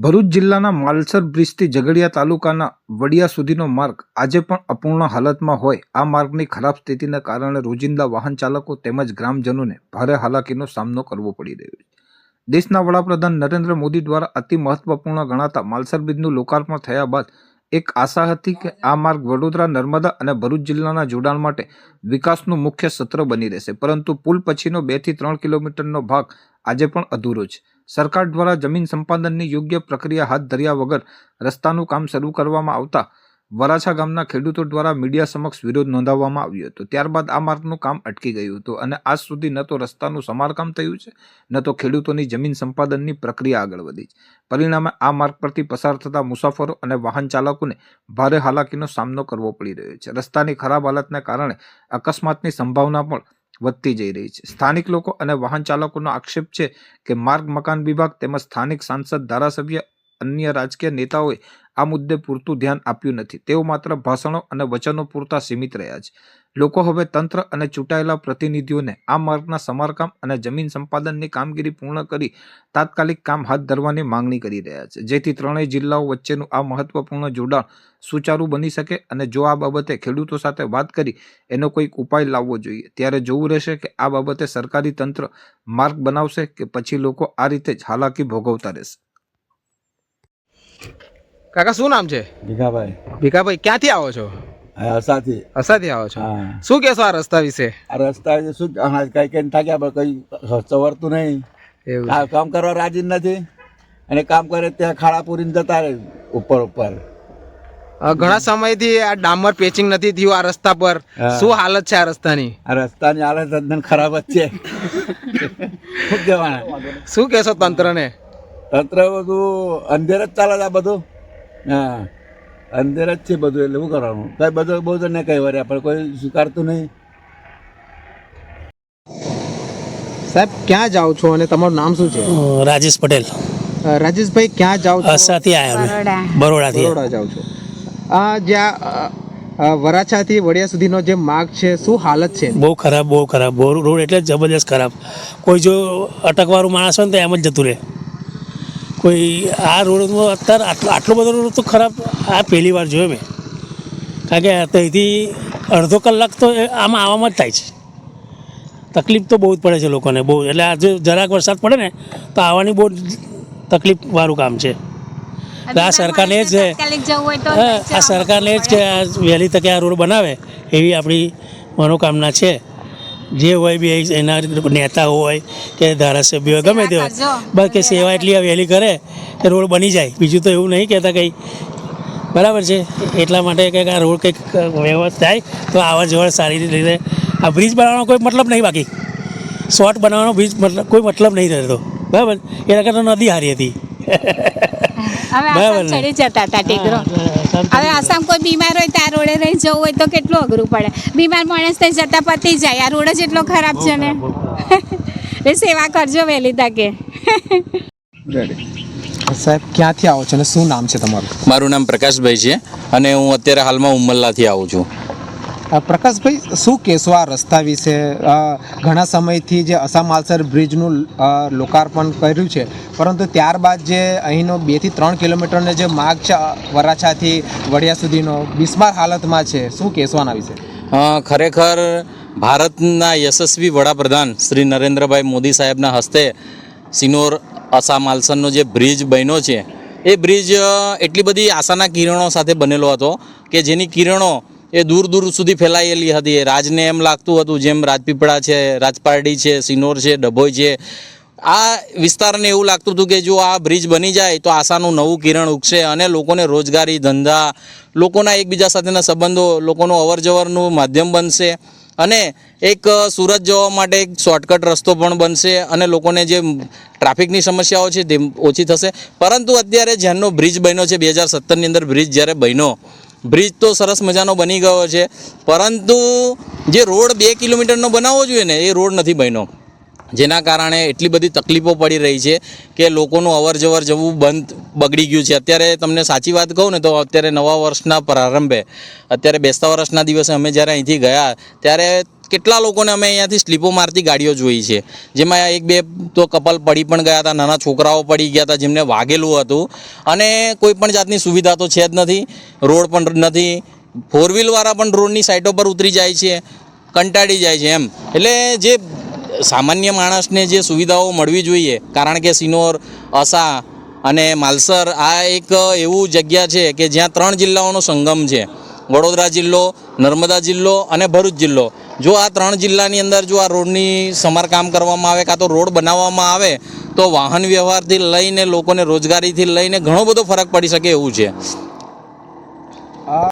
ભરૂચ જિલ્લાના માલસર બ્રિજથી ઝઘડિયા તાલુકાના વડિયા સુધીનો માર્ગ આજે પણ અપૂર્ણ હાલતમાં હોય. આ માર્ગની ખરાબ સ્થિતિને કારણે રોજિંદા વાહન ચાલકો તેમજ ગ્રામજનોને ભારે હાલાકીનો સામનો કરવો પડી રહ્યો છે. દેશના વડાપ્રધાન નરેન્દ્ર મોદી દ્વારા અતિ મહત્વપૂર્ણ ગણાતા માલસર બ્રિજનું લોકાર્પણ થયા બાદ એક આશા હતી કે આ માર્ગ વડોદરા, નર્મદા અને ભરૂચ જિલ્લાના જોડાણ માટે વિકાસનું મુખ્ય સત્ર બની રહેશે. પરંતુ પુલ પછીનો બેથી ત્રણ કિલોમીટરનો ભાગ આજે પણ અધૂરો છે. સરકાર દ્વારા જમીન સંપાદનની યોગ્ય પ્રક્રિયા હાથ ધર્યા વગર રસ્તાનું કામ શરૂ કરવામાં આવતા વરાછા ગામના ખેડૂતો દ્વારા મીડિયા સમક્ષ વિરોધ નોંધાવવામાં આવ્યો હતો. ત્યારબાદ આ માર્ગનું કામ અટકી ગયું હતું અને આજ સુધી ન તો રસ્તાનું સમારકામ થયું છે, ન તો ખેડૂતોની જમીન સંપાદનની પ્રક્રિયા આગળ વધી છે. પરિણામે આ માર્ગ પરથી પસાર થતા મુસાફરો અને વાહન ચાલકોને ભારે હાલાકીનો સામનો કરવો પડી રહ્યો છે. રસ્તાની ખરાબ હાલતને કારણે અકસ્માતની સંભાવના પણ વધતી જઈ રહી છે. સ્થાનિક લોકો અને વાહન ચાલકોનો આક્ષેપ છે કે માર્ગ મકાન વિભાગ તેમજ સ્થાનિક સાંસદ, ધારાસભ્ય, અન્ય રાજકીય નેતાઓએ આ મુદ્દે પૂરતું ધ્યાન આપ્યું નથી. તેઓ માત્ર ભાષણો અને વચનો પૂરતા સીમિત રહ્યા છે. લોકો હવે તંત્ર અને ચૂંટાયેલા પ્રતિનિધિઓને આ માર્ગના સમારકામ અને જમીન સંપાદનની કામગીરી પૂર્ણ કરી તાત્કાલિક કામ હાથ ધરવાની માંગણી કરી રહ્યા છે. જેથી ત્રણેય જિલ્લાઓ વચ્ચેનું આ મહત્વપૂર્ણ જોડાણ સુચારુ બની શકે અને જો આ બાબતે ખેડૂતો સાથે વાત કરી, એનો કોઈક ઉપાય લાવવો જોઈએ. ત્યારે જોવું રહેશે કે આ બાબતે સરકારી તંત્ર માર્ગ બનાવશે કે પછી લોકો આ રીતે જ હાલાકી ભોગવતા રહેશે. કાકા શું નામ છે? ભીખાભાઈ. ભીખાભાઈ ક્યાંથી આવો છો? અસાથી અસાથી આવો છો? શું કહેશો આ રસ્તા વિશે? આ રસ્તા વિશે શું કઈ કઈ થાક્યા કઈ સવરતું નહીં. એવું. કામ કરવા રાજી નથી. અને કામ કરે ત્યાં ખાડા પૂરીને જતા રહે ઉપર ઉપર. ઘણા સમયથી આ ડામર પેચિંગ નથી થયું આ રસ્તા પર. શું હાલત છે આ રસ્તાની? આ રસ્તાની હાલત તદ્દન ખરાબ જ છે. શું કહેશો તંત્રને? તંત્ર બધું અંધેર જ ચાલે આ બધું. હા. અંદર જ છે બધું એટલે શું કરવાનું? કઈ બધું બહુ તને કઈ વર્યા પણ કોઈ સ્વીકારતું નહીં. સાહેબ ક્યાં જાઓ છો અને તમારું નામ શું છે? રાજેશ પટેલ. રાજેશભાઈ ક્યાં જાઓ છો? અસાથી આવ્યા અમે. બરોડાથી. બરોડા જાઓ છો. આ જ્યાં વરાછાથી વડિયા સુધીનો જે માર્ગ છે શું હાલત છે? બહુ ખરાબ બહુ ખરાબ. રોડ એટલે જબરદસ્ત ખરાબ. કોઈ જો અટકવાળું માણસ હોય ને તો એમ જ જતું રહે. કોઈ આ રોડમાં અત્યારે આટલો આટલો બધો રોડ તો ખરાબ આ પહેલી વાર જોયો મેં. કારણ કે ત્યાંથી અડધો કલાક તો આમાં આવવામાં જ થાય છે. તકલીફ તો બહુ જ પડે છે લોકોને બહુ એટલે આજે જરાક વરસાદ પડે ને તો આવવાની બહુ તકલીફ વાળું કામ છે. આ સરકારને જ આ સરકારને જ કે આ વહેલી તકે આ રોડ બનાવે એવી આપણી મનોકામના છે. જે હોય બી એના નેતા હોય કે ધારાસભ્ય હોય ગમે તે હોય. બાકી બસ કે સેવા એટલી વહેલી કરે કે રોડ બની જાય. બીજું તો એવું નહીં કહેતા કંઈ. બરાબર છે. એટલા માટે કંઈક આ રોડ કંઈક વ્યવસ્થા થાય તો આવર જવર સારી રીતે આ બ્રિજ બનાવવાનો કોઈ મતલબ નહીં બાકી. શોર્ટ બનાવવાનો બ્રિજ મતલબ કોઈ મતલબ નહીં રહેતો. બરાબર? એના કરતાં નદી હારી હતી. હવે આસામ ચડી જતા હતા ટીકરો. હવે આસામ કોઈ બીમાર હોય તો આ રોડે રહી જવું હોય તો કેટલું અઘરું પડે? બીમાર માણસ ત્યાં જતા પતી જાય. આ રોડ જ એટલો ખરાબ છે ને? એ સેવા કરજો વહેલી તકે. સાહેબ ક્યાંથી આવો છો અને શું નામ છે તમારું? મારું નામ પ્રકાશભાઈ છે અને હું અત્યારે હાલમાં ઉમલ્લાથી આવું છું. પ્રકાશભાઈ, શું કહેશો આ રસ્તા વિશે? ઘણા સમયથી જે અસામ માલસર બ્રિજનું લોકાર્પણ કર્યું છે. પરંતુ ત્યારબાદ જે અહીંનો બેથી ત્રણ કિલોમીટરનો જે માર્ગ છે વરાછાથી વડિયા સુધીનો, બિસ્માર હાલતમાં છે. શું કહેશો આના વિશે? ખરેખર ભારતના યશસ્વી વડાપ્રધાન શ્રી નરેન્દ્રભાઈ મોદી સાહેબના હસ્તે સિનોર અસામ આલસનનો જે બ્રિજ બન્યો છે, એ બ્રિજ એટલી બધી આશાના કિરણો સાથે બનેલો હતો કે જેની કિરણો એ દૂર દૂર સુધી ફેલાયેલી હતી. રાજને એમ લાગતું હતું, જેમ રાજપીપળા છે, રાજપારડી છે, સિનોર છે, ડભોઈ છે. આ વિસ્તારને એવું લાગતું હતું કે જો આ બ્રિજ બની જાય તો આશાનું નવું કિરણ ઉગશે અને લોકોને રોજગારી, ધંધા, લોકોના એકબીજા સાથેના સંબંધો, લોકોનું અવરજવરનું માધ્યમ બનશે અને એક સુરત જવા માટે એક શોર્ટકટ રસ્તો પણ બનશે અને લોકોને જે ટ્રાફિકની સમસ્યાઓ છે તે ઓછી થશે. પરંતુ અત્યારે જેનો બ્રિજ બન્યો છે, બે હજાર સત્તરની અંદર બ્રિજ જ્યારે બન્યો બ્રિજ તો સરસ મજાનો બની ગયો છે. પરંતુ જે રોડ બે કિલોમીટરનો બનાવવો જોઈએ ને, એ રોડ નથી બન્યો. જેના કારણે એટલી બધી તકલીફો પડી રહી છે કે લોકોનું અવર જવર જવું બંધ બગડી ગયું છે. અત્યારે તમને સાચી વાત કહું ને, તો અત્યારે નવા વર્ષના પ્રારંભે, અત્યારે બેસતા વર્ષના દિવસે અમે જ્યારે અહીંથી ગયા, ત્યારે કેટલા લોકોને અમે અહીંયાથી સ્લીપો મારતી ગાડીઓ જોઈ છે. જેમાં એક બે તો કપલ પડી પણ ગયા હતા, નાના છોકરાઓ પડી ગયા હતા, જેમને વાગેલું હતું. અને કોઈ પણ જાતની સુવિધા તો છે જ નથી. રોડ પણ નથી. ફોર વ્હીલવાળા પણ રોડની સાઈડો પર ઉતરી જાય છે, કંટાળી જાય છે એમ. એટલે જે સામાન્ય માણસને જે સુવિધાઓ મળવી જોઈએ, કારણ કે સિનોર, અસા અને માલસર આ એક એવું જગ્યા છે કે જ્યાં ત્રણ જિલ્લાઓનો સંગમ છે. વડોદરા જિલ્લો, નર્મદા જિલ્લો અને ભરૂચ જિલ્લો. જો આ ત્રણ જિલ્લાની અંદર જો આ રોડની સમારકામ કરવામાં આવે, કાં તો રોડ બનાવવામાં આવે, તો વાહન વ્યવહારથી લઈને લોકોને રોજગારીથી લઈને ઘણો બધો ફરક પડી શકે એવું છે.